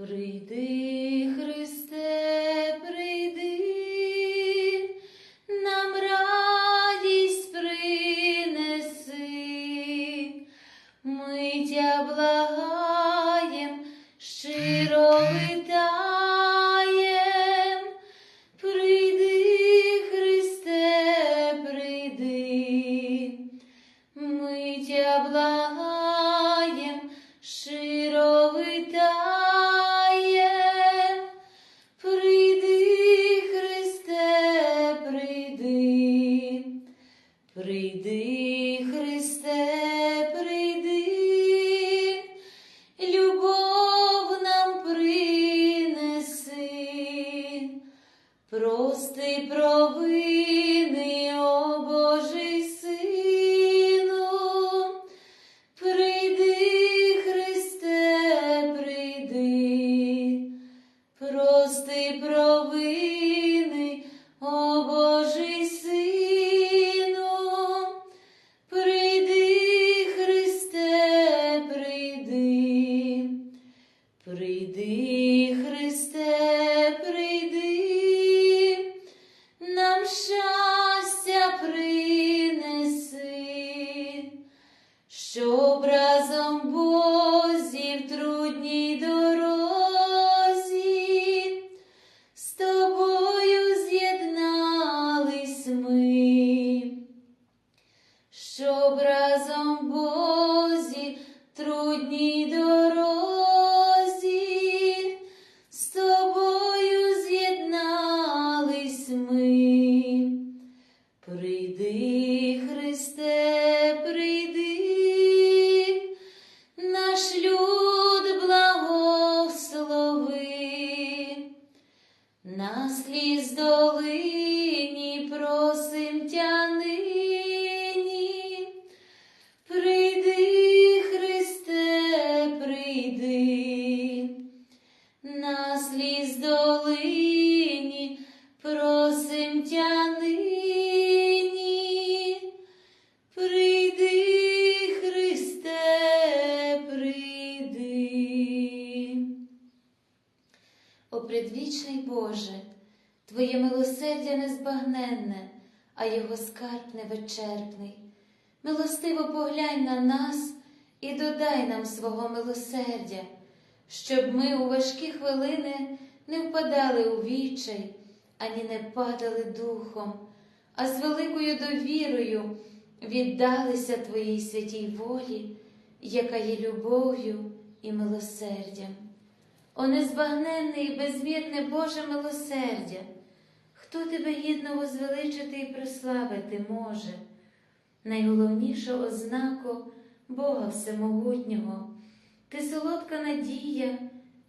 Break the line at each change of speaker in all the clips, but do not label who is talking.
Прийди, Христе, прийди, Прийди, Христе, Христе, Твоє милосердя незбагненне, а його скарб невичерпний. Милостиво поглянь на нас і додай нам свого милосердя, щоб ми у важкі хвилини не впадали у відчай, ані не падали духом, а з великою довірою віддалися Твоїй святій волі, яка є любов'ю і милосердям. О незбагненне і безмірне Боже милосердя, хто тебе гідно возвеличити і прославити може? Найголовніша ознака Бога Всемогутнього, ти солодка надія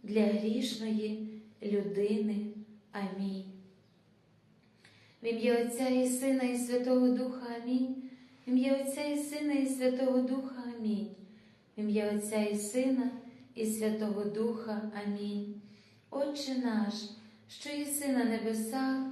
для грішної людини. Амінь. В ім'я Отця і Сина, і Святого Духа Амінь. В ім'я Отця і Сина, і Святого Духа Амінь. В ім'я Отця і Сина, і Святого Духа. Амінь. Отче наш, що єси на небесах,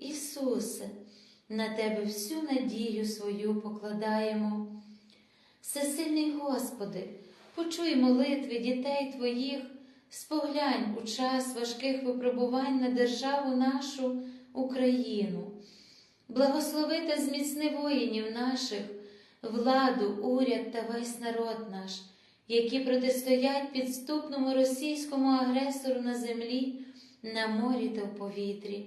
Ісусе, на Тебе всю надію свою покладаємо. Всесильний Господи, почуй молитви дітей Твоїх, споглянь у час важких випробувань на державу нашу Україну. Благослови та зміцни воїнів наших, владу, уряд та весь народ наш, які протистоять підступному російському агресору на землі, на морі та в повітрі.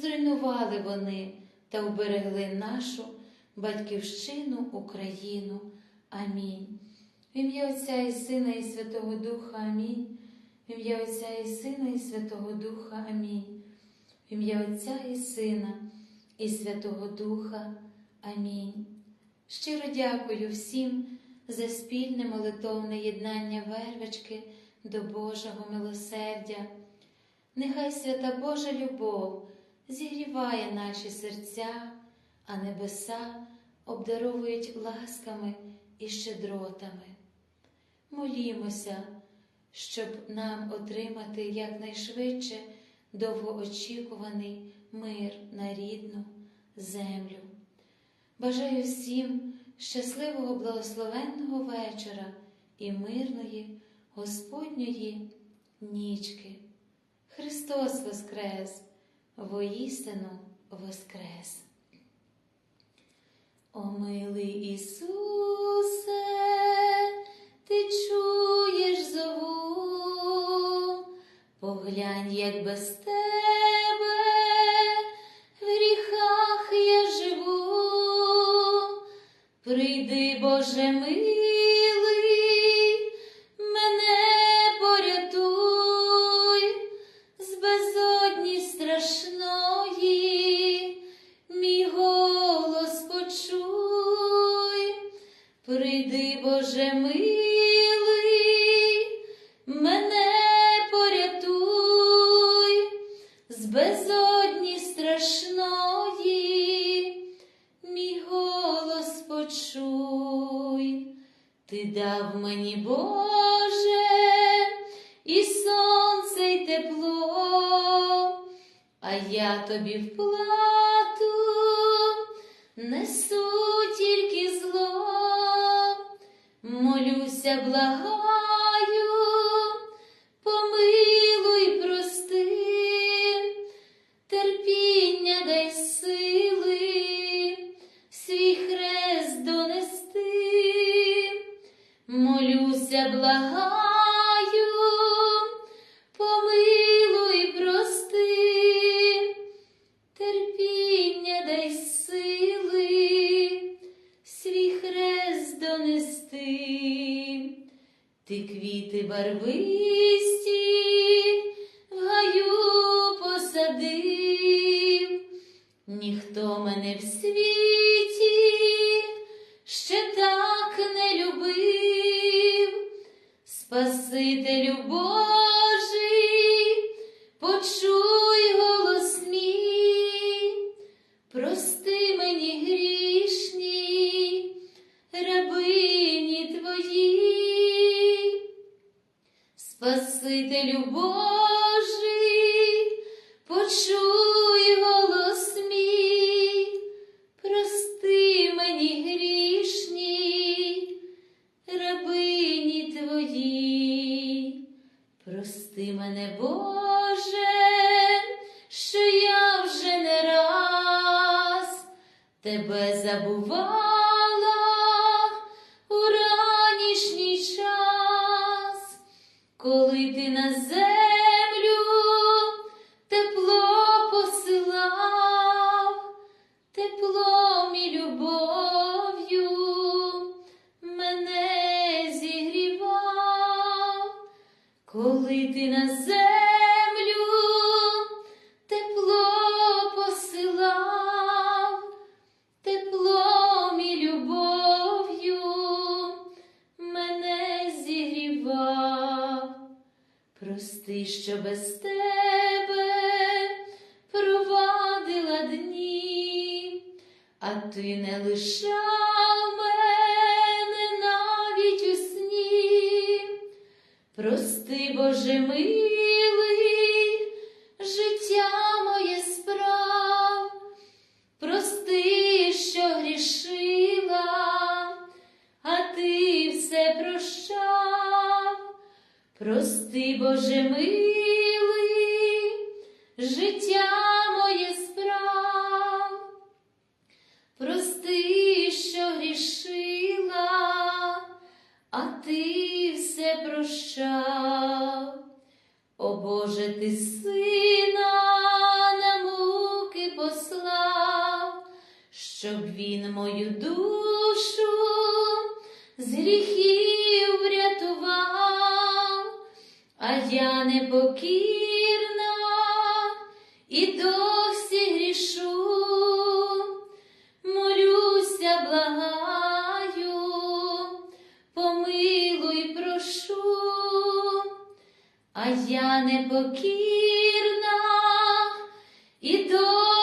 зруйнували вони та уберегли нашу батьківщину Україну. Амінь. В ім'я Отця і Сина, і Святого Духа Амінь. В ім'я Отця і Сина, і Святого Духа Амінь. В ім'я Отця і Сина, і Святого Духа. Амінь. Щиро дякую всім за спільне молитовне єднання вервички до Божого милосердя. Нехай свята Божа любов зігріває наші серця, а небеса обдаровують ласками і щедротами. Молімося, щоб нам отримати якнайшвидше довгоочікуваний мир на рідну землю. Бажаю всім щасливого благословенного вечора і мирної Господньої нічки. Христос Воскрес! воістину воскрес. О, милий Ісусе, ти чуєш зову, поглянь, як без тебе в гріхах я живу, прийди, Боже милий, hoje é тебе забуваю. прости, що без тебе провадила дні, а ти не лишав мене навіть у сні. Прости, Боже мій. а я непокірна і до.